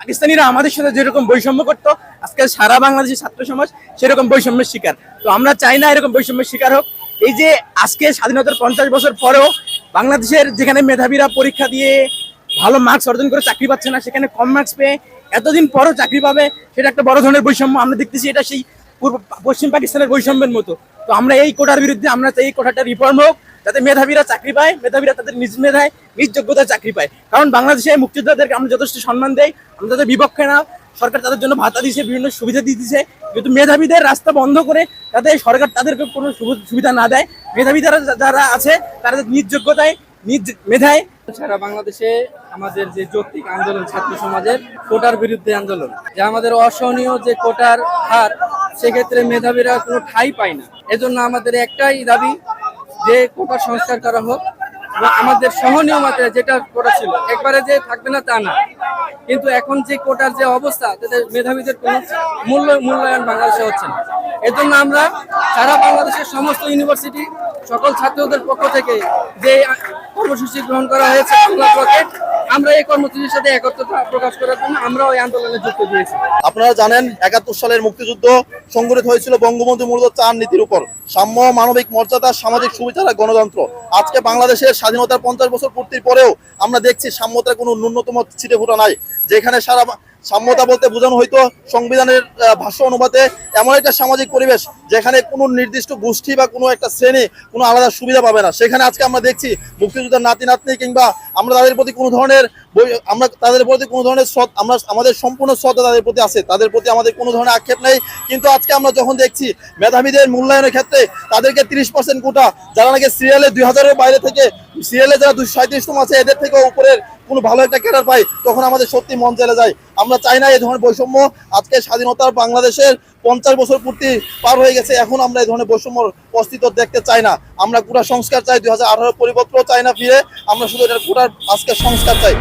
পাকিস্তানিরা আমাদের সাথে যেরকম বৈষম্য করতো, আজকে সারা বাংলাদেশের ছাত্র সমাজ সেরকম বৈষম্যের শিকার। তো আমরা চাই না এরকম বৈষম্যের শিকার হোক। এই যে আজকে স্বাধীনতার পঞ্চাশ বছর পরেও বাংলাদেশের যেখানে মেধাবীরা পরীক্ষা দিয়ে ভালো মার্কস অর্জন করে চাকরি পাচ্ছে না, সেখানে কম মার্কস পেয়ে এতদিন পরও চাকরি পাবে, সেটা একটা বড় ধরনের বৈষম্য। আমরা দেখতেছি এটা সেই পূর্ব পশ্চিম পাকিস্তানের বৈষম্যের মতো। তো আমরা এই কোটার বিরুদ্ধে, আমরা এই কোটাটা রিফর্ম হোক, যাতে মেধাবীরা চাকরি পায়, মেধাবীরা তাদের নিজ মেধায়, নিজ যোগ্যতায় চাকরি পায়। কারণ বাংলাদেশে মুক্তিযোদ্ধাদেরকে আমরা যথেষ্ট সম্মান দেই, আমরা তাদের বিপক্ষে না। সরকার তাদের জন্য ভাতা দিচ্ছে বিভিন্ন সুবিধা দিতেছে কিন্তু মেধাবীদের রাস্তা বন্ধ করে যাতে সরকার তাদেরকে কোনো সুবি- সুবিধা না দেয়। মেধাবী যারা যারা আছে, তারা নিজ যোগ্যতায়, নিজ মেধায় সারা বাংলাদেশে আমাদের যে যৌক্তিক আন্দোলন ছাত্র সমাজের কোটার বিরুদ্ধে আন্দোলন, যে আমাদের অসহনীয় যে কোটার হার, সেক্ষেত্রে মেধাবীরা কোনো ঠাই পায় না। এজন্য আমাদের একটাই দাবি, যে কোটা সংস্কার করা হোক আমাদের সহনীয় মাত্রায় যেটা কোটা ছিল, একবারে যে থাকবে না তা না। কিন্তু এখন যে কোটার যে অবস্থা তাদের মেধাবীদের কোনো মূল্য, মূল্যায়ন বাংলাদেশে হচ্ছে না। জন্য আমরা সারা বাংলাদেশের সমস্ত ইউনিভার্সিটি, সকল ছাত্রদের পক্ষ থেকে যে কর্মসূচি গ্রহণ করা হয়েছে আমরা এই কর্মসূচির সাথে একত্রতা প্রকাশ করার জন্য আমরা ওই আন্দোলনে যুক্ত দিয়েছি আপনারা জানেন, একাত্তর সালের মুক্তিযুদ্ধ সংগঠিত হয়েছিল বঙ্গবন্ধু মূলত চার নীতির উপর। সাম্য, মানবিক মর্যাদা, সামাজিক সুবিচার গণতন্ত্র। আজকে বাংলাদেশের স্বাধীনতার পঞ্চাশ বছর পূর্তির পরেও আমরা দেখছি সাম্যতার কোনো ন্যূনতম ছিটে ফুটা নাই, যেখানে সারা সাম্যতা বলতে বোঝানো হয়তো সংবিধানের ভাষ্য অনুপাতে এমন একটা সামাজিক পরিবেশ যেখানে কোনো নির্দিষ্ট গোষ্ঠী বা কোনো একটা শ্রেণি কোনো আলাদা সুবিধা পাবে না। সেখানে আজকে আমরা দেখছি মুক্তিযোদ্ধার নাতি নাতনি কিংবা আমরা তাদের প্রতি কোনো ধরনের বই- আমরা তাদের প্রতি কোনো ধরনের শ্রদ্ধ আমরা আমাদের সম্পূর্ণ শ্রদ্ধা তাদের প্রতি আছে। তাদের প্রতি আমাদের কোনো ধরনের আক্ষেপ নেই। কিন্তু আজকে আমরা যখন দেখছি মেধাবীদের মূল্যায়নের ক্ষেত্রে তাদেরকে তিরিশ পার্সেন্ট কোটা, যারা নাকি সিরিয়ালে দুই হাজারের বাইরে থেকে সিরিয়ালে যারা দুশো সাঁত্রিশতম আছে, এদের থেকে উপরের কোনো ভালো একটা ক্যাডার পাই, তখন আমাদের সত্যি মন চলে যায়। আমরা চাই না এই ধরনের বৈষম্য। আজকে স্বাধীনতার বাংলাদেশের পঞ্চাশ বছর পূর্তি পার হয়ে গেছে, এখন আমরা এই ধরনের বৈষম্য অস্তিত্ব দেখতে চাই না। আমরা গোটা সংস্কার চাই, দুই হাজার আঠারো পরিপত্র চাই না ফিরে। আমরা শুধু এটা গোটার আজকে সংস্কার চাই।